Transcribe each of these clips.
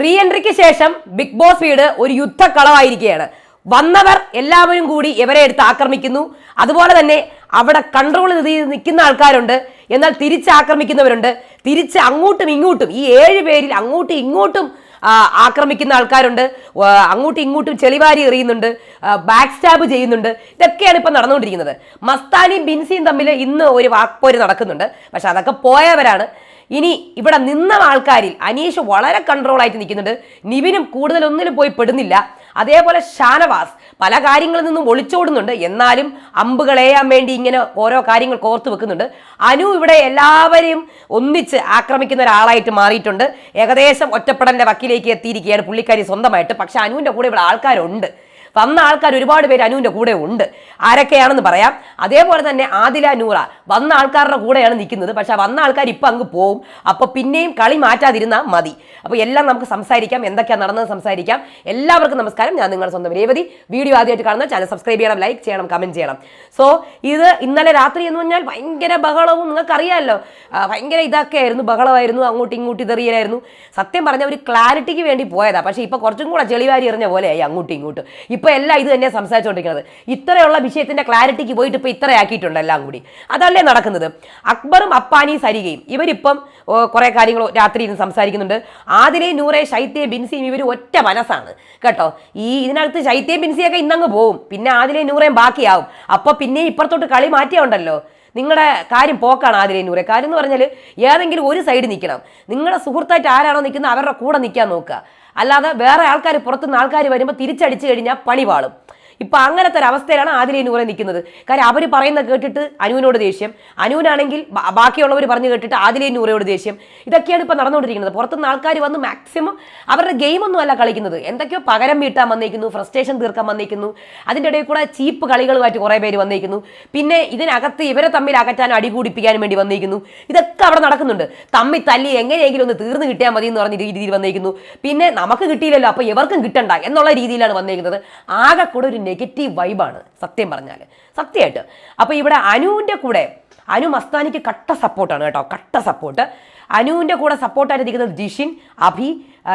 Re എൻട്രിക്ക് ശേഷം big boss വീട് ഒരു യുദ്ധക്കളമായിരിക്കുകയാണ് വന്നവർ എല്ലാവരും കൂടി ഇവരെ എടുത്ത് ആക്രമിക്കുന്നു. അതുപോലെ തന്നെ അവിടെ കൺട്രോൾ ചെയ്ത് നിൽക്കുന്ന ആൾക്കാരുണ്ട്. എന്നാൽ തിരിച്ച് ആക്രമിക്കുന്നവരുണ്ട്. തിരിച്ച് അങ്ങോട്ടും ഇങ്ങോട്ടും ഈ ഏഴ് പേരിൽ അങ്ങോട്ടും ഇങ്ങോട്ടും ആക്രമിക്കുന്ന ആൾക്കാരുണ്ട്. അങ്ങോട്ടും ഇങ്ങോട്ടും ചെളിവാരി എറിയുന്നുണ്ട്. ബാക്ക് സ്റ്റാബ് ചെയ്യുന്നുണ്ട്. ഇതൊക്കെയാണ് ഇപ്പം നടന്നുകൊണ്ടിരിക്കുന്നത്. മസ്താനിയും ബിൻസിയും തമ്മിൽ ഇന്ന് ഒരു വാക്പോര് നടക്കുന്നുണ്ട്. പക്ഷെ അതൊക്കെ പോയവരാണ്. ഇനി ഇവിടെ നിന്ന ആൾക്കാരിൽ അനീഷ് വളരെ കൺട്രോൾ ആയിട്ട് നിൽക്കുന്നുണ്ട്. നിവിനും കൂടുതൽ ഒന്നിലും പോയി പെടുന്നില്ല. അതേപോലെ ഷാനവാസ് പല കാര്യങ്ങളിൽ നിന്നും ഒളിച്ചോടുന്നുണ്ട് എന്നാലും അമ്പുകളേയാൻ വേണ്ടി ഇങ്ങനെ ഓരോ കാര്യങ്ങൾ കോർത്ത് വെക്കുന്നുണ്ട്. അനു ഇവിടെ എല്ലാവരെയും ഒന്നിച്ച് ആക്രമിക്കുന്ന ഒരാളായിട്ട് മാറിയിട്ടുണ്ട്. ഏകദേശം ഒറ്റപ്പെടലിന്റെ വക്കിലേക്ക് എത്തിയിരിക്കുകയാണ് പുള്ളിക്കാരി സ്വന്തമായിട്ട്. പക്ഷെ അനുവിന്റെ കൂടെ ഇവിടെ ആൾക്കാരുണ്ട്. വന്ന ആൾക്കാർ ഒരുപാട് പേര് അനുവിന്റെ കൂടെ ഉണ്ട്. ആരൊക്കെയാണെന്ന് പറയാം. അതേപോലെ തന്നെ ആദില നൂറ. വന്ന ആൾക്കാരുടെ കൂടെയാണ് നിൽക്കുന്നത്. പക്ഷേ വന്ന ആൾക്കാർ ഇപ്പം അങ്ങ് പോവും. അപ്പോൾ പിന്നെയും കളി മാറ്റാതിരുന്നാൽ മതി. അപ്പോൾ എല്ലാം നമുക്ക് സംസാരിക്കാം. എന്തൊക്കെയാണ് നടന്നത് സംസാരിക്കാം. എല്ലാവർക്കും നമസ്കാരം. ഞാൻ നിങ്ങളുടെ സ്വന്തം രേവതി. വീഡിയോ ആദ്യമായിട്ട് കാണുന്ന ചാനൽ സബ്സ്ക്രൈബ് ചെയ്യണം ലൈക്ക് ചെയ്യണം കമന്റ് ചെയ്യണം. സോ ഇത് ഇന്നലെ രാത്രി എന്ന് പറഞ്ഞാൽ ഭയങ്കര ബഹളവും നിങ്ങൾക്കറിയാമല്ലോ. ഭയങ്കര ഇതൊക്കെ ആയിരുന്നു ബഹളമായിരുന്നു. അങ്ങോട്ടും ഇങ്ങോട്ടും ഇതെറിയലായിരുന്നു. സത്യം പറഞ്ഞ ഒരു ക്ലാരിറ്റിക്ക് വേണ്ടി പോയതാണ് പക്ഷേ ഇപ്പോൾ കുറച്ചും കൂടെ ചെളിവാരി എറിഞ്ഞ പോലെയായി അങ്ങോട്ടും ഇങ്ങോട്ടും. ഇപ്പൊ എല്ലാം ഇത് തന്നെ സംസാരിച്ചുകൊണ്ടിരിക്കുന്നത് ഇത്രയുള്ള വിഷയത്തിന്റെ ക്ലാരിറ്റിക്ക് പോയിട്ട് ഇപ്പൊ ഇത്ര ആക്കിയിട്ടുണ്ട് എല്ലാം കൂടി. അതല്ലേ നടക്കുന്നത്? അക്ബറും അപ്പാനി സരികയും ഇവരിപ്പം കുറേ കാര്യങ്ങൾ രാത്രി ഇരുന്ന് സംസാരിക്കുന്നുണ്ട്. ആദിലെ നൂറെ ശൈത്യ ബിൻസിയും ഇവർ ഒറ്റ മനസ്സാണ്. കേട്ടോ? ഈ ഇതിനകത്ത് ശൈത്യ ബിൻസിയൊക്കെ ഇന്നങ്ങ് പോവും. പിന്നെ ആദിലെ നൂറേം ബാക്കിയാവും. അപ്പോൾ പിന്നെ ഇപ്പുറത്തോട്ട് കളി മാറ്റിയുണ്ടല്ലോ നിങ്ങളുടെ കാര്യം പോക്കാണ് നൂറെ. കാര്യം എന്ന് പറഞ്ഞാൽ ഏതെങ്കിലും ഒരു സൈഡ് നിൽക്കണം. നിങ്ങളുടെ സുഹൃത്തായിട്ട് ആരാണോ നിൽക്കുന്നത് അവരുടെ കൂടെ നിൽക്കാൻ നോക്കുക. അല്ലാതെ വേറെ ആൾക്കാർ പുറത്തുനിന്ന് ആൾക്കാർ വരുമ്പോൾ തിരിച്ചടിച്ചു കഴിഞ്ഞാൽ പണി പാളും ഇപ്പൊ അങ്ങനത്തെ ഒരു അവസ്ഥയിലാണ് ആദിലെ നൂറെ നിൽക്കുന്നത്. കാര്യം അവർ പറയുന്ന കേട്ടിട്ട് അനുവിനോട് ദേഷ്യം. അനുവിനാണെങ്കിൽ ബാക്കിയുള്ളവർ പറഞ്ഞു കേട്ടിട്ട് ആദിലെ നൂറയോട് ദേഷ്യം. ഇതൊക്കെയാണ് ഇപ്പൊ നടന്നുകൊണ്ടിരിക്കുന്നത്. പുറത്തുനിന്ന് ആൾക്കാർ വന്ന് മാക്സിമം അവരുടെ ഗെയിമൊന്നും അല്ല കളിക്കുന്നത്. എന്തൊക്കെയോ പകരം വീട്ടാൻ വന്നേക്കുന്നു ഫ്രസ്ട്രേഷൻ തീർക്കാൻ വന്നിരിക്കുന്നു അതിന്റെ ഇടയിൽ കൂടെ ചീപ്പ് കളികളുമായിട്ട് കുറേ പേര് വന്നിരിക്കുന്നു പിന്നെ ഇതിനകത്ത് ഇവരെ തമ്മിൽ അകറ്റാനും അടികൂടിപ്പിക്കാനും വേണ്ടി വന്നിരിക്കുന്നു ഇതൊക്കെ അവിടെ നടക്കുന്നുണ്ട്. തമ്മി തല്ലി എങ്ങനെയെങ്കിലും ഒന്ന് തീർന്നു കിട്ടിയാൽ മതി എന്ന് പറഞ്ഞ രീതിയിൽ വന്നിരിക്കുന്നു പിന്നെ നമുക്ക് കിട്ടിയില്ലല്ലോ അപ്പോൾ ഇവർക്കും കിട്ടണ്ട എന്നുള്ള രീതിയിലാണ് വന്നിരിക്കുന്നത് ആകെ കൂടെ ഒരു നെഗറ്റീവ് വൈബാണ് സത്യം പറഞ്ഞാൽ സത്യമായിട്ട്. അപ്പോൾ ഇവിടെ അനുവിന്റെ കൂടെ അനു മസ്താനിക്ക് കട്ട സപ്പോർട്ടാണ് കേട്ടോ. കട്ട സപ്പോർട്ട് അനുവിന്റെ കൂടെ സപ്പോർട്ടായിട്ട് നിൽക്കുന്നത് ജിഷിൻ അഭി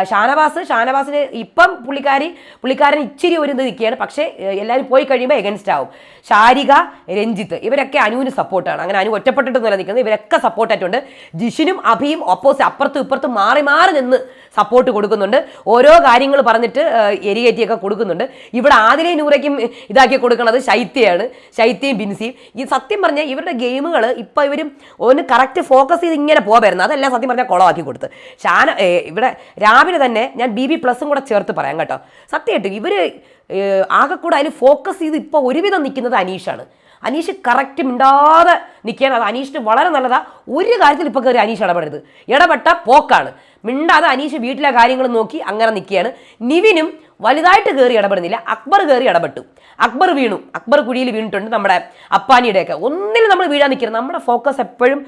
ഷാനവാസ്. ഷാനവാസിന് ഇപ്പം പുള്ളിക്കാരി പുള്ളിക്കാരൻ ഇച്ചിരി ഒരു ഇത് നിൽക്കുകയാണ്. പക്ഷേ എല്ലാവരും പോയി കഴിയുമ്പോൾ എഗൻസ്റ്റ് ആവും. ശാരിക രഞ്ജിത്ത് ഇവരൊക്കെ അനുവിന് സപ്പോർട്ടാണ്. അങ്ങനെ അനു ഒറ്റപ്പെട്ടിട്ടൊന്നുമല്ല നിൽക്കുന്നത്. ഇവരൊക്കെ സപ്പോർട്ടായിട്ടുണ്ട് ജിഷിനും അഭിയും ഒപ്പോസിറ്റ് അപ്പുറത്തും ഇപ്പുറത്തും മാറി മാറി നിന്ന് സപ്പോർട്ട് കൊടുക്കുന്നുണ്ട്. ഓരോ കാര്യങ്ങൾ പറഞ്ഞിട്ട് എരികേറ്റിയൊക്കെ കൊടുക്കുന്നുണ്ട്. ഇവിടെ ആദിലെ നൂറയ്ക്കും ഇതാക്കി കൊടുക്കുന്നത് ശൈത്യയാണ്. ശൈത്യയും ബിൻസിയും. ഈ സത്യം പറഞ്ഞാൽ ഇവരുടെ ഗെയിമുകൾ ഇപ്പോൾ ഇവരും ഒന്ന് കറക്റ്റ് ഫോക്കസ് ചെയ്ത് ഇങ്ങനെ പോകാമായിരുന്നു സത്യം പറഞ്ഞാൽ കുളമാക്കി കൊടുത്ത്. ഷാന ഇവിടെ രാവിലെ തന്നെ ഞാൻ ബി ബി പ്ലസും കൂടെ ചേർത്ത് പറയാം കേട്ടോ. സത്യമായിട്ട് ഇവർ ആകെക്കൂടെ കൂടെ അതിൽ ഫോക്കസ് ചെയ്ത് ഇപ്പോൾ ഒരുവിധം നിൽക്കുന്നത് അനീഷാണ്. അനീഷ് കറക്റ്റ് മിണ്ടാതെ നിൽക്കുകയാണ്. അത് അനീഷിന് വളരെ നല്ലതാ. ഒരു കാര്യത്തിൽ ഇപ്പോൾ കയറി അനീഷ് ഇടപെടരുത്. ഇടപെട്ട പോക്കാണ്. മിണ്ടാതെ അനീഷ് വീട്ടിലെ കാര്യങ്ങൾ നോക്കി അങ്ങനെ നിൽക്കുകയാണ്. നിവിനും വലുതായിട്ട് കയറി ഇടപെടുന്നില്ല. അക്ബർ കയറി ഇടപെട്ടു. അക്ബർ വീണു. അക്ബർ കുഴിയിൽ വീണിട്ടുണ്ട് നമ്മുടെ അപ്പാനിയുടെയൊക്കെ. ഒന്നിലും നമ്മൾ വീഴാൻ നിൽക്കരുത്. നമ്മുടെ ഫോക്കസ് എപ്പോഴും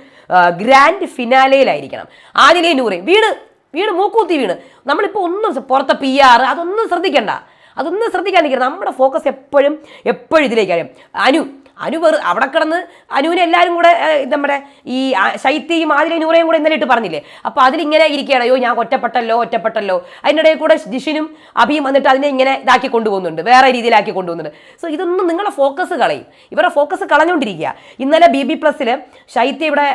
ഗ്രാൻഡ് ഫിനാലയിലായിരിക്കണം ആദിലേ നൂറെ. വീണ്. വീണ്. മൂക്കൂത്തി വീണ്. നമ്മളിപ്പോൾ ഒന്നും പുറത്തെ പി ആർ അതൊന്നും ശ്രദ്ധിക്കണ്ട. അതൊന്നും ശ്രദ്ധിക്കാൻ നിൽക്കരുത്. നമ്മുടെ ഫോക്കസ് എപ്പോഴും എപ്പോഴും ഇതിലേക്കാണ്. അനു അനു വെറു അവിടെ കിടന്ന് അനുവിനെ എല്ലാവരും കൂടെ നമ്മുടെ ഈ ശൈത്യയും ആദിലെ നൂറയും കൂടെ ഇന്നലെ ഇട്ട് പറഞ്ഞില്ലേ? അപ്പോൾ അതിലിങ്ങനെ ഇരിക്കുകയാണ്. അയ്യോ ഞാൻ ഒറ്റപ്പെട്ടല്ലോ ഒറ്റപ്പെട്ടല്ലോ. അതിനിടയിൽ കൂടെ ജിഷിനും അഭിയും വന്നിട്ട് അതിനെ ഇങ്ങനെ ഇതാക്കി കൊണ്ടുപോകുന്നുണ്ട്. വേറെ രീതിയിലാക്കി കൊണ്ടുപോകുന്നുണ്ട്. സോ ഇതൊന്നും നിങ്ങളുടെ ഫോക്കസ് കളയും. ഇവരുടെ ഫോക്കസ് കളഞ്ഞുകൊണ്ടിരിക്കുക. ഇന്നലെ ബി ബി പ്ലസ്സിൽ ശൈത്യ ഇവിടെ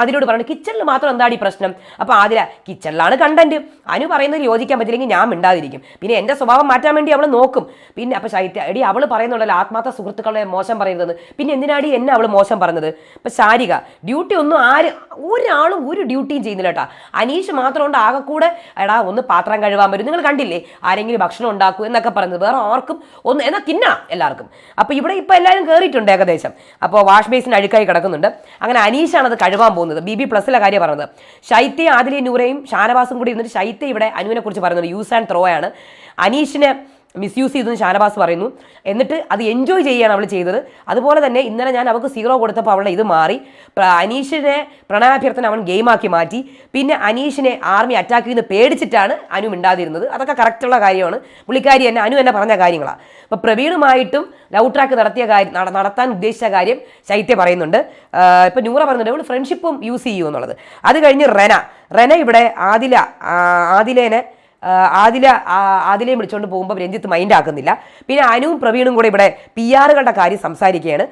ആതിരോട് പറഞ്ഞു കിച്ചണിൽ മാത്രം എന്താണ് ഈ പ്രശ്നം? അപ്പോൾ ആതിര കിച്ചണിലാണ് കണ്ടന്റ് അനു പറയുന്നത് യോജിക്കാൻ പറ്റില്ലെങ്കിൽ ഞാൻ മിണ്ടാതിരിക്കും. പിന്നെ എന്റെ സ്വഭാവം മാറ്റാൻ വേണ്ടി അവൾ നോക്കും. പിന്നെ അപ്പോൾ ശൈത്യ എടി അവൾ പറയുന്നുണ്ടല്ലോ ആത്മാർത്ഥ സുഹൃത്തുക്കളെ മോശം പറയരുതെന്ന് പിന്നെ എന്തിനാടി എന്നെ അവൾ മോശം പറഞ്ഞത്? ഇപ്പം ശാരിക ഡ്യൂട്ടി ഒന്നും ആര് ഒരാളും ഒരു ഡ്യൂട്ടിയും ചെയ്യുന്നില്ല കേട്ടോ അനീഷ് മാത്രം കൊണ്ട് ആകെ കൂടെ എടാ ഒന്ന് പാത്രം കഴുകാൻ വരും. നിങ്ങൾ കണ്ടില്ലേ? ആരെങ്കിലും ഭക്ഷണം ഉണ്ടാക്കൂ എന്നൊക്കെ പറഞ്ഞത്. വേറെ ആർക്കും ഒന്ന് എന്നാൽ തിന്നണം എല്ലാവർക്കും. അപ്പോൾ ഇവിടെ ഇപ്പോൾ എല്ലാവരും കയറിയിട്ടുണ്ട് ഏകദേശം. അപ്പോൾ വാഷ് ബേസിന് അഴുക്കായി കിടക്കുന്നുണ്ട്. അങ്ങനെ അനീഷാണ് അത് കഴുകാൻ പോകുന്നത്. ബി ബി പ്ലസിലെ കാര്യം പറഞ്ഞത്. ശൈത്യ ആദിലെ നൂറയും ഷാനവാസും കൂടി ഇരുന്നിട്ട് ശൈത്യ ഇവിടെ അനുവിനെ കുറിച്ച് പറയുന്നുണ്ട്. യൂസ് ആൻഡ് ത്രോ ആണ്. അനീഷിനെ മിസ്യൂസ് ചെയ്തെന്ന് ഷാനവാസ് പറയുന്നു. എന്നിട്ട് അത് എൻജോയ് ചെയ്യുകയാണ് അവൾ ചെയ്തത്. അതുപോലെ തന്നെ ഇന്നലെ ഞാൻ അവൾക്ക് സീറോ കൊടുത്തപ്പോൾ അവളുടെ ഇത് മാറി. അനീഷിനെ പ്രണയാഭ്യർത്ഥന അവൻ ഗെയിമാക്കി മാറ്റി. പിന്നെ അനീഷിനെ ആർമി അറ്റാക്ക് ചെയ്യുന്ന പേടിച്ചിട്ടാണ് അനു മിണ്ടാതിരുന്നത്. അതൊക്കെ കറക്റ്റുള്ള കാര്യമാണ്. പുള്ളിക്കാരി തന്നെ അനു തന്നെ പറഞ്ഞ കാര്യങ്ങളാണ് അപ്പോൾ പ്രവീണുമായിട്ടും ലവ് ട്രാക്ക് നടത്തിയ കാര്യം നടത്താൻ ഉദ്ദേശിച്ച കാര്യം ശൈത്യ പറയുന്നുണ്ട്. ഇപ്പം ന്യൂറ പറയുന്നുണ്ട് അവൾ ഫ്രണ്ട്ഷിപ്പും യൂസ് ചെയ്യൂ എന്നുള്ളത് അത് കഴിഞ്ഞ് റെന. റെന ഇവിടെ ആദില ആദിലേനെ ആദില ആദിലയും വിളിച്ചുകൊണ്ട് പോകുമ്പോൾ രഞ്ജിത്ത് മൈൻഡ് ആക്കുന്നില്ല. പിന്നെ അനുവും പ്രവീണും കൂടെ ഇവിടെ പി ആറുകളുടെ കാര്യം സംസാരിക്കുകയാണ്.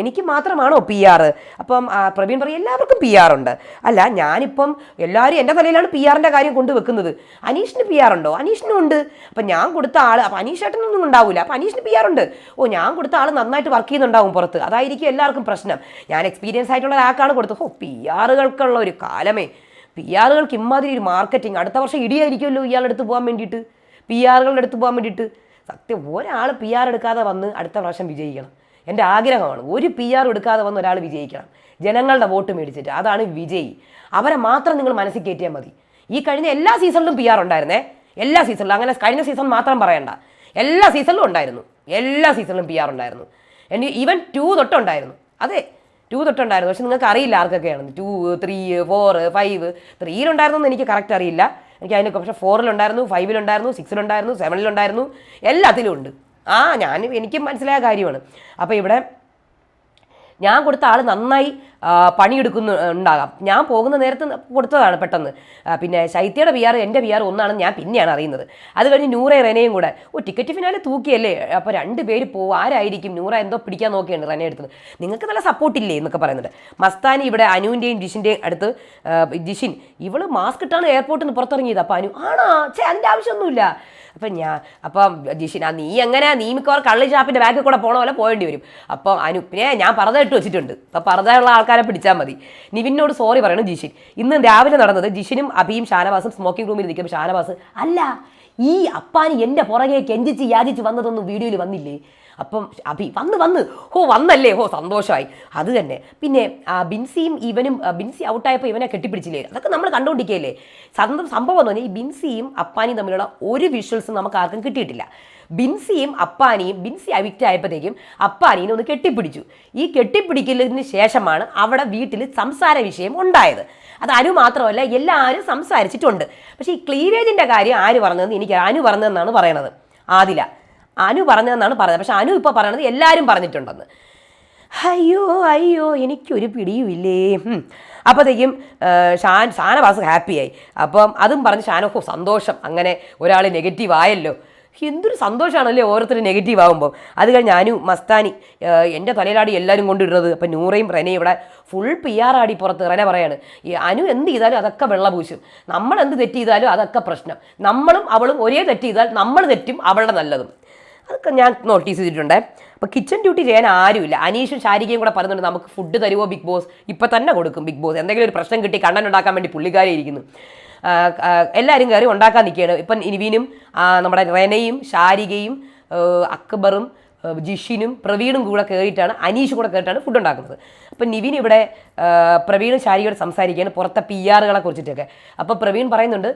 എനിക്ക് മാത്രമാണോ പി ആർ അപ്പം പ്രവീൺ പറയും എല്ലാവർക്കും പി ആർ ഉണ്ട്. അല്ല ഞാനിപ്പം എല്ലാവരും എന്റെ തലയിലാണ് പി ആറിന്റെ കാര്യം കൊണ്ടുവെക്കുന്നത് അനീഷിന് പി ആർ ഉണ്ടോ? അനീഷിനും ഉണ്ട്. അപ്പം ഞാൻ കൊടുത്ത ആൾ അപ്പം അനീഷേട്ടനൊന്നും ഉണ്ടാവില്ല അപ്പം അനീഷിന് പി ആർ ഉണ്ട്. ഓ ഞാൻ കൊടുത്ത ആൾ നന്നായിട്ട് വർക്ക് ചെയ്യുന്നുണ്ടാവും പുറത്ത്. അതായിരിക്കും എല്ലാവർക്കും പ്രശ്നം. ഞാൻ എക്സ്പീരിയൻസ് ആയിട്ടുള്ള ഒരാൾക്കാണ് കൊടുത്തത്. ഓ പി ആറുകൾക്കുള്ള ഒരു കാലമേ. പി ആറുകൾക്ക് ഇമാതിരി ഒരു മാർക്കറ്റിംഗ് അടുത്ത വർഷം ഇടിയായിരിക്കുമല്ലോ ഇയാളുടെ അടുത്ത് പോകാൻ വേണ്ടിയിട്ട്. പി ആറുകളുടെ അടുത്ത് പോകാൻ വേണ്ടിയിട്ട്. സത്യം ഒരാൾ പി ആർ എടുക്കാതെ വന്ന് അടുത്ത പ്രാവശ്യം വിജയിക്കണം. എന്റെ ആഗ്രഹമാണ് ഒരു പി ആർ എടുക്കാതെ വന്ന് ഒരാൾ വിജയിക്കണം. ജനങ്ങളുടെ വോട്ട് മേടിച്ചിട്ട്. അതാണ് വിജയി. അവരെ മാത്രം നിങ്ങൾ മനസ്സിൽ കയറ്റിയാൽ മതി. ഈ കഴിഞ്ഞ എല്ലാ സീസണിലും പി ആർ ഉണ്ടായിരുന്നേ. എല്ലാ സീസണിലും. അങ്ങനെ കഴിഞ്ഞ സീസൺ മാത്രം പറയണ്ട. എല്ലാ സീസണിലും ഉണ്ടായിരുന്നു. എല്ലാ സീസണിലും പി ആർ ഉണ്ടായിരുന്നു. എനിക്ക് ഈവൻ ടു തൊട്ടുണ്ടായിരുന്നു. അതെ. ടു തൊട്ടുണ്ടായിരുന്നു. പക്ഷെ നിങ്ങൾക്ക് അറിയില്ല ആർക്കൊക്കെയാണ് ടു ത്രീ ഫോർ ഫൈവ് ത്രീയിലുണ്ടായിരുന്നു എനിക്ക് കറക്റ്റ് അറിയില്ല. എനിക്ക് അതിനൊക്കെ പക്ഷേ ഫോറിലുണ്ടായിരുന്നു ഫൈവിലുണ്ടായിരുന്നു സിക്സിലുണ്ടായിരുന്നു സെവനിലുണ്ടായിരുന്നു എല്ലാത്തിലും ഉണ്ട് ആ ഞാൻ എനിക്ക് മനസ്സിലായ കാര്യമാണ്. അപ്പോൾ ഇവിടെ ഞാൻ കൊടുത്ത ആൾ നന്നായി പണിയെടുക്കുന്നു ഉണ്ടാകാം. ഞാൻ പോകുന്ന നേരത്ത് കൊടുത്തതാണ് പെട്ടെന്ന്. പിന്നെ ശൈത്യയുടെ ആർ എന്റെ ആർ ഒന്നാണെന്ന് ഞാൻ പിന്നെയാണ് അറിയുന്നത്. അത് കഴിഞ്ഞ് നൂറേ റെനയും കൂടെ. ഓ ടിക്കറ്റ് ഫിനാലെ തൂക്കിയല്ലേ? അപ്പോൾ രണ്ട് പേര് പോകും ആരായിരിക്കും? നൂറ എന്തോ പിടിക്കാൻ നോക്കിയാണ് റെന എടുത്തത്. നിങ്ങൾക്ക് നല്ല സപ്പോർട്ടില്ലേ എന്നൊക്കെ പറയുന്നുണ്ട്. മസ്താനി ഇവിടെ അനുവിന്റെയും ജിഷിന്റെയും അടുത്ത് ജിഷിൻ ഇവൾ മാസ്ക് ഇട്ടാണ് എയർപോർട്ടിൽ നിന്ന് പുറത്തിറങ്ങിയത്. അപ്പോൾ അനു ആണോ? ചേ അതിന്റെ ആവശ്യമൊന്നുമില്ല. അപ്പം ഞാൻ അപ്പം ജിഷിൻ ആ നീ എങ്ങനെ നീ മിക്കവാറും കള്ളി ഷാപ്പിന്റെ ബാക്കിൽ കൂടെ പോണ പോലെ പോകേണ്ടി വരും. അപ്പം അനു പിന്നെ ഞാൻ പറത ഇട്ട് വെച്ചിട്ടുണ്ട്. അപ്പം പറതയുള്ള ആൾക്കാരെ പിടിച്ചാൽ മതി. നിവിനോട് സോറി പറയണം ജിഷിൻ. ഇന്ന് രാവിലെ നടന്നത് ജിഷിനും അഭിയും ഷാനവാസും സ്മോക്കിംഗ് റൂമിൽ നിൽക്കുമ്പോൾ ഷാനവാസ് അല്ല ഈ അപ്പാനി എന്റെ പുറകെ കെഞ്ചിച്ച് യാചിച്ച് വന്നതൊന്നും വീഡിയോയിൽ വന്നില്ലേ? അപ്പം അഭി വന്ന് വന്ന്. ഹോ വന്നല്ലേ. ഹോ സന്തോഷമായി അത് തന്നെ. പിന്നെ ബിൻസിയും ഇവനും ബിൻസി ഔട്ടായപ്പോൾ ഇവനെ കെട്ടിപ്പിടിച്ചില്ലേ? അതൊക്കെ നമ്മൾ കണ്ടുകൊണ്ടിരിക്കുകയല്ലേ സന്ത- സംഭവം എന്ന് പറഞ്ഞാൽ ഈ ബിൻസിയും അപ്പാനിയും തമ്മിലുള്ള ഒരു വിഷ്വൽസും നമുക്ക് ആർക്കും കിട്ടിയിട്ടില്ല. ബിൻസിയും അപ്പാനിയും ബിൻസി അവിക്റ്റ് ആയപ്പോഴത്തേക്കും അപ്പാനീനെ ഒന്ന് കെട്ടിപ്പിടിച്ചു. ഈ കെട്ടിപ്പിടിക്കലിന് ശേഷമാണ് അവിടെ വീട്ടിൽ സംസാര വിഷയം ഉണ്ടായത്. അത് അനു മാത്രമല്ല എല്ലാവരും സംസാരിച്ചിട്ടുണ്ട്. പക്ഷേ ഈ ക്ലീവേജിന്റെ കാര്യം ആര് പറഞ്ഞതെന്ന് എനിക്ക് അനു പറഞ്ഞതെന്നാണ് പറയണത്. ആദില. അനു പറഞ്ഞതെന്നാണ് പറഞ്ഞത്. പക്ഷെ അനു ഇപ്പോൾ പറയണത് എല്ലാവരും പറഞ്ഞിട്ടുണ്ടെന്ന്. അയ്യോ അയ്യോ എനിക്കൊരു പിടിയുമില്ലേ? ഇല്ലേ അപ്പോഴത്തേക്കും ഷാൻ ഷാനവാസ് ഹാപ്പിയായി. അപ്പം അതും പറഞ്ഞ് ഷാനോ സന്തോഷം. അങ്ങനെ ഒരാൾ നെഗറ്റീവ് ആയല്ലോ. എന്തൊരു സന്തോഷമാണല്ലേ ഓരോരുത്തർ നെഗറ്റീവ് ആകുമ്പോൾ അത് കഴിഞ്ഞ് അനു മസ്താനി എന്റെ തലയിലാടി എല്ലാവരും കൊണ്ടിടുന്നത്. അപ്പം നൂറയും റെനയും ഇവിടെ ഫുൾ പി ആർ ആടി പുറത്ത്. റെന പറയാണ് ഈ അനു എന്ത് ചെയ്താലും അതൊക്കെ വെള്ളപൂശും നമ്മൾ എന്ത് തെറ്റ് ചെയ്താലും അതൊക്കെ പ്രശ്നം. നമ്മളും അവളും ഒരേ തെറ്റ് ചെയ്താൽ നമ്മൾ തെറ്റും അവളുടെ നല്ലതും. അതൊക്കെ ഞാൻ നോട്ടീസ് ചെയ്തിട്ടുണ്ട്. അപ്പോൾ കിച്ചൺ ഡ്യൂട്ടി ചെയ്യാൻ ആരുമില്ല. അനീഷും ശാരികയും കൂടെ പറയുന്നുണ്ട് നമുക്ക് ഫുഡ് തരുമോ ബിഗ് ബോസ് ഇപ്പം തന്നെ കൊടുക്കും ബിഗ് ബോസ് എന്തെങ്കിലും ഒരു പ്രശ്നം കിട്ടി കണ്ണൻ ഉണ്ടാക്കാൻ വേണ്ടി പുള്ളിക്കാരെ ഇരിക്കുന്നു. എല്ലാവരും കയറി ഉണ്ടാക്കാൻ നിൽക്കുകയാണ്. ഇപ്പം നിവിനും നമ്മുടെ റെനയും ശാരികയും അക്ബറും ജിഷിനും പ്രവീണും കൂടെ കയറിയിട്ടാണ് അനീഷ് കൂടെ കയറിയിട്ടാണ് ഫുഡ് ഉണ്ടാക്കുന്നത്. അപ്പം നിവിൻ ഇവിടെ പ്രവീണും ശാരിയോട് സംസാരിക്കുകയാണ് പുറത്തെ പി ആറുകളെ കുറിച്ചിട്ടൊക്കെ. അപ്പോൾ പ്രവീൺ പറയുന്നുണ്ട്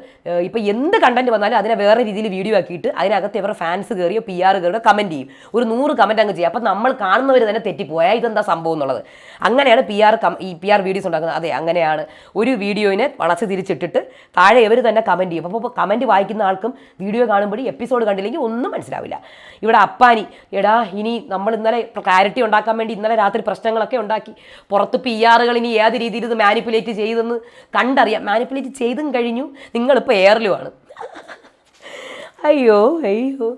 ഇപ്പോൾ എന്ത് കണ്ടന്റ് വന്നാലും അതിനെ വേറെ രീതിയിൽ വീഡിയോ ആക്കിയിട്ട് അതിനകത്ത് ഇവരുടെ ഫാൻസ് കയറിയോ പി ആർ കയറിയോ കമന്റ് ചെയ്യും. ഒരു നൂറ് കമന്റ് അങ്ങ് ചെയ്യും. അപ്പം നമ്മൾ കാണുന്നവർ തന്നെ തെറ്റിപ്പോയാൽ ഇതെന്താ സംഭവം എന്നുള്ളത്. അങ്ങനെയാണ് പി ആർ കം ഈ പി ആർ വീഡിയോസ് ഉണ്ടാക്കുന്നത്. അതെ അങ്ങനെയാണ് ഒരു വീഡിയോയിനെ വളച്ച് തിരിച്ചിട്ടിട്ട് താഴെ ഇവർ തന്നെ കമന്റ് ചെയ്യും. അപ്പോൾ കമന്റ് വായിക്കുന്ന ആൾക്കും വീഡിയോ കാണുമ്പോൾ എപ്പിസോഡ് കണ്ടില്ലെങ്കിൽ ഒന്നും മനസ്സിലാവില്ല. ഇവിടെ അപ്പാനി എടാ ഇനി നമ്മൾ ഇന്നലെ ക്ലാരിറ്റി ഉണ്ടാക്കാൻ വേണ്ടി ഇന്നലെ രാത്രി പ്രശ്നങ്ങളൊക്കെ ഉണ്ടാക്കി. പുറത്ത് പി ആറുകൾ ഇനി ഏത് രീതിയിൽ ഇത് മാനിപ്പുലേറ്റ് ചെയ്തെന്ന് കണ്ടറിയാം. മാനിപ്പുലേറ്റ് ചെയ്തും കഴിഞ്ഞു. നിങ്ങളിപ്പോൾ എയറിലുമാണ് അയ്യോ അയ്യോ.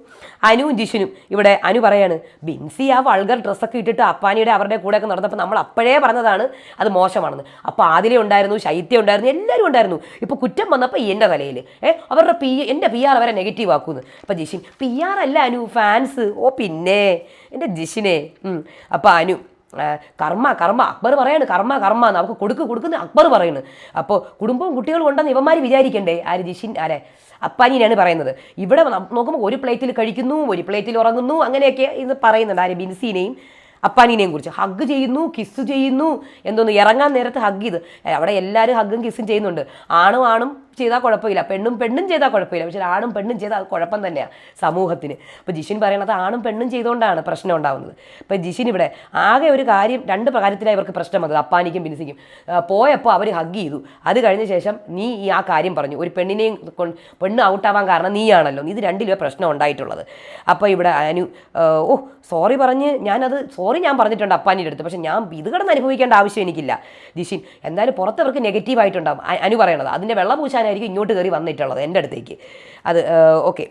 അനുവും ജിഷനും. ഇവിടെ അനു പറയാണ് ബിൻസി ആ വൾഗർ ഡ്രസ്സൊക്കെ ഇട്ടിട്ട് അപ്പാനിയുടെ അവരുടെ കൂടെയൊക്കെ നടന്നപ്പോൾ നമ്മൾ അപ്പോഴേ പറഞ്ഞതാണ് അത് മോശമാണെന്ന്. അപ്പോൾ ആദിലെ ഉണ്ടായിരുന്നു ശൈത്യം ഉണ്ടായിരുന്നു എല്ലാവരും ഉണ്ടായിരുന്നു. ഇപ്പോൾ കുറ്റം വന്നപ്പോൾ എന്റെ തലയിൽ. ഏ അവരുടെ പി എന്റെ പി ആർ അവരെ നെഗറ്റീവ് ആക്കുമെന്ന് അപ്പോൾ ജിഷിൻ പി ആർ അല്ല അനു ഫാൻസ് ഓ പിന്നെ എന്റെ ജിഷിനെ. അപ്പോൾ അനു കർമ്മ കർമ്മ. അക്ബർ പറയാണ് കർമ്മ കർമ്മ. എന്ന് അവർക്ക് കൊടുക്ക് കൊടുക്കുന്ന അക്ബർ പറയുന്നു അപ്പോൾ കുടുംബവും കുട്ടികളും ഉണ്ടെന്ന് ഇവന്മാർ വിചാരിക്കണ്ടേ? ആര് ജിഷിൻ ആരെ? അപ്പാനിയാണ് പറയുന്നത്. ഇവിടെ നോക്കുമ്പോൾ ഒരു പ്ലേറ്റിൽ കഴിക്കുന്നു ഒരു പ്ലേറ്റിൽ ഉറങ്ങുന്നു അങ്ങനെയൊക്കെ ഇന്ന് പറയുന്നുണ്ട് ആര്? ബിൻസീനെയും അപ്പാനിനെയും കുറിച്ച്. ഹഗ് ചെയ്യുന്നു കിസ് ചെയ്യുന്നു എന്തോന്ന്? ഇറങ്ങാൻ നേരത്ത് ഹഗ് ചെയ്ത്. അവിടെ എല്ലാവരും ഹഗ്ഗും കിസ്സും ചെയ്യുന്നുണ്ട്. ആണും ആണും ചെയ്താൽ കുഴപ്പമില്ല. പെണ്ണും പെണ്ണും ചെയ്താൽ കുഴപ്പമില്ല. പക്ഷേ ആണും പെണ്ണും ചെയ്താൽ അത് കുഴപ്പം തന്നെയാണ് സമൂഹത്തിന്. അപ്പോൾ ജിഷിൻ പറയണത് ആണും പെണ്ണും ചെയ്തുകൊണ്ടാണ് പ്രശ്നം ഉണ്ടാകുന്നത് അപ്പോൾ ജിഷിൻ ഇവിടെ ആകെ ഒരു കാര്യം രണ്ട് കാര്യത്തിലാണ് ഇവർക്ക് പ്രശ്നം വന്നത്. അപ്പാനിക്കും ബിൻസിക്കും പോയപ്പോൾ അവർ ഹഗ് ചെയ്തു. അത് കഴിഞ്ഞ ശേഷം നീ ഈ ആ കാര്യം പറഞ്ഞു. ഒരു പെണ്ണിനെയും പെണ്ണ് ഔട്ടാവാൻ കാരണം നീയാണല്ലോ. ഇത് രണ്ടിലും പ്രശ്നം ഉണ്ടായിട്ടുള്ളത്. അപ്പോൾ ഇവിടെ അനു ഓ സോറി പറഞ്ഞ് ഞാനത് സോറി ഞാൻ പറഞ്ഞിട്ടുണ്ട് അപ്പാനിയുടെ അടുത്ത്. പക്ഷേ ഞാൻ ഇത് കിടന്ന് അനുഭവിക്കേണ്ട ആവശ്യം എനിക്കില്ല. ജിഷിൻ എന്തായാലും പുറത്തവർക്ക് നെഗറ്റീവ് ആയിട്ടുണ്ടാവും. അ- അനു പറയണത്. അതിന്റെ വെള്ള പൂശാൻ ജിഷാനായിരിക്കും ഇങ്ങോട്ട് കയറി വന്നിട്ടുള്ളത് എന്റെ അടുത്തേക്ക്. അത് ഓക്കെ.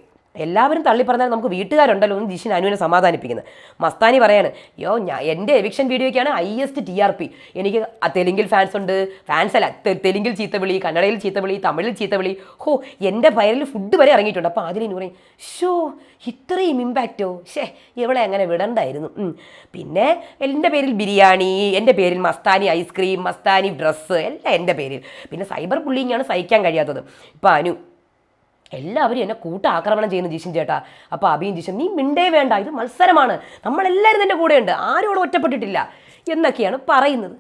എല്ലാവരും തള്ളി പറഞ്ഞാൽ നമുക്ക് വീട്ടുകാരുണ്ടല്ലോ എന്ന് ജിഷിൻ അനുവിനെ സമാധാനിപ്പിക്കുന്നത്. മസ്താനി പറയാണ് യോ ഞാൻ എന്റെ എവിക്ഷൻ വീഡിയോയ്ക്കാണ് ഹൈയസ്റ്റ് ടി ആർ പി എനിക്ക് തെലുങ്കിൽ ഫാൻസ് ഉണ്ട്. ഫാൻസ് അല്ല തെലുങ്കിൽ ചീത്തവിളി കന്നഡയിൽ ചീത്തവിളി തമിഴിൽ ചീത്തവിളി ഹോ എന്റെ വയറിൽ ഫുഡ് വരെ ഇറങ്ങിയിട്ടുണ്ട്. അപ്പോൾ അതിന് പറയും ഷോ ഇത്രയും ഇമ്പാക്റ്റോ ഷേ ഇവളെ അങ്ങനെ വിടണ്ടായിരുന്നു. പിന്നെ എന്റെ പേരിൽ ബിരിയാണി എന്റെ പേരിൽ മസ്താനി ഐസ്ക്രീം മസ്താനി ഡ്രസ്സ് എല്ലാം എന്റെ പേരിൽ. പിന്നെ സൈബർ ബുള്ളിങ്ങാണ് സഹിക്കാൻ കഴിയാത്തത്. ഇപ്പം അനു എല്ലാവരും എന്നെ കൂട്ടാക്രമണം ചെയ്യുന്ന ജിഷൻ ചേട്ടാ. അപ്പോൾ അഭിയും ജിഷൻ നീ മിണ്ടേ വേണ്ട ഇത് മത്സരമാണ്. നമ്മളെല്ലാവരും നിന്റെ കൂടെയുണ്ട്. ആരോടും ഒറ്റപ്പെട്ടിട്ടില്ല. എന്നൊക്കെയാണ് പറയുന്നത്.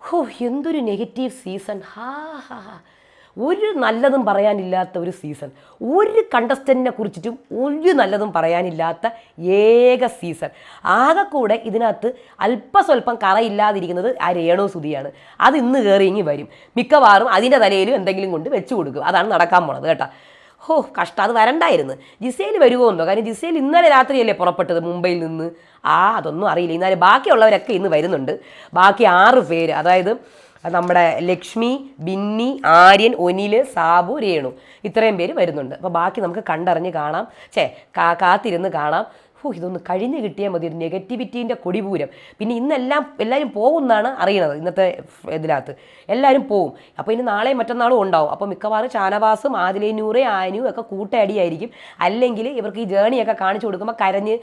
ഹോ എന്തൊരു നെഗറ്റീവ് സീസൺ. ഹാ ഹാ ഒരു നല്ലതും പറയാനില്ലാത്ത ഒരു സീസൺ. ഒരു കണ്ടസ്റ്റന്റിനെ കുറിച്ചിട്ടും ഒരു നല്ലതും പറയാനില്ലാത്ത ഏക സീസൺ. ആകെ കൂടെ ഇതിനകത്ത് അല്പസ്വല്പം കറയില്ലാതിരിക്കുന്നത് ആ രേണോ സുതിയാണ് അത് ഇന്ന് കയറി ഇങ്ങി വരും. മിക്കവാറും അതിന്റെ തലയിലും എന്തെങ്കിലും കൊണ്ട് വെച്ചു കൊടുക്കും. അതാണ് നടക്കാൻ പോണത് കേട്ടോ. ഹോ കഷ്ടം അത് വരണ്ടായിരുന്നു. ജിസേൽ വരുമോ എന്തോ? കാരണം ജിസേൽ ഇന്നലെ രാത്രിയല്ലേ പുറപ്പെട്ടത് മുംബൈയിൽ നിന്ന്. ആ അതൊന്നും അറിയില്ല. ഇന്നലെ ബാക്കിയുള്ളവരൊക്കെ ഇന്ന് വരുന്നുണ്ട്. ബാക്കി ആറ് പേര് അതായത് നമ്മുടെ ലക്ഷ്മി ബിന്നി ആര്യൻ ഒനിൽ സാബു രേണു ഇത്രയും പേര് വരുന്നുണ്ട്. അപ്പോൾ ബാക്കി നമുക്ക് കണ്ടറിഞ്ഞ് കാണാം. ചേ കാത്തിരുന്ന് കാണാം. ഹോ ഇതൊന്ന് കഴിഞ്ഞ് കിട്ടിയാൽ മതി ഒരു നെഗറ്റിവിറ്റീന്റെ കൊടിപൂരം. പിന്നെ ഇന്നെല്ലാം എല്ലാവരും പോകുമെന്നാണ് അറിയണത് ഇന്നത്തെ ഇതിനകത്ത്. എല്ലാവരും പോവും. അപ്പോൾ ഇനി നാളെയും മറ്റന്നാളും ഉണ്ടാവും. അപ്പോൾ മിക്കവാറും ഷാനവാസും ആദിലേ ആനയും ആനു ഒക്കെ കൂട്ടയടിയായിരിക്കും അല്ലെങ്കിൽ ഇവർക്ക് ഈ ജേണിയൊക്കെ കാണിച്ചു കൊടുക്കുമ്പോൾ കരഞ്ഞ്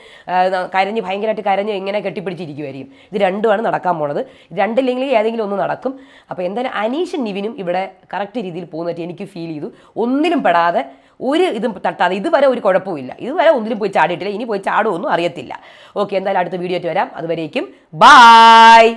കരഞ്ഞ് ഭയങ്കരമായിട്ട് കരഞ്ഞ് ഇങ്ങനെ കെട്ടിപ്പിടിച്ചിരിക്കുമായിരിക്കും ഇത് രണ്ടുമാണ് നടക്കാൻ പോണത്. രണ്ടില്ലെങ്കിൽ ഏതെങ്കിലും ഒന്ന് നടക്കും. അപ്പോൾ എന്തായാലും അനീഷും നിവിനും ഇവിടെ കറക്റ്റ് രീതിയിൽ പോകുന്നതായിട്ട് എനിക്ക് ഫീൽ ചെയ്തു. ഒന്നിലും പെടാതെ ഒരു ഇതും തട്ടാതെ ഇതുവരെ ഒരു കുഴപ്പമില്ല ഇതുവരെ ഒന്നിലും പോയി ചാടിയിട്ടില്ല. ഇനി പോയി ചാടുമൊന്നും അറിയത്തില്ല. ഓക്കെ എന്തായാലും അടുത്ത വീഡിയോ ആയിട്ട് വരാം. അതുവരേക്കും ബായ്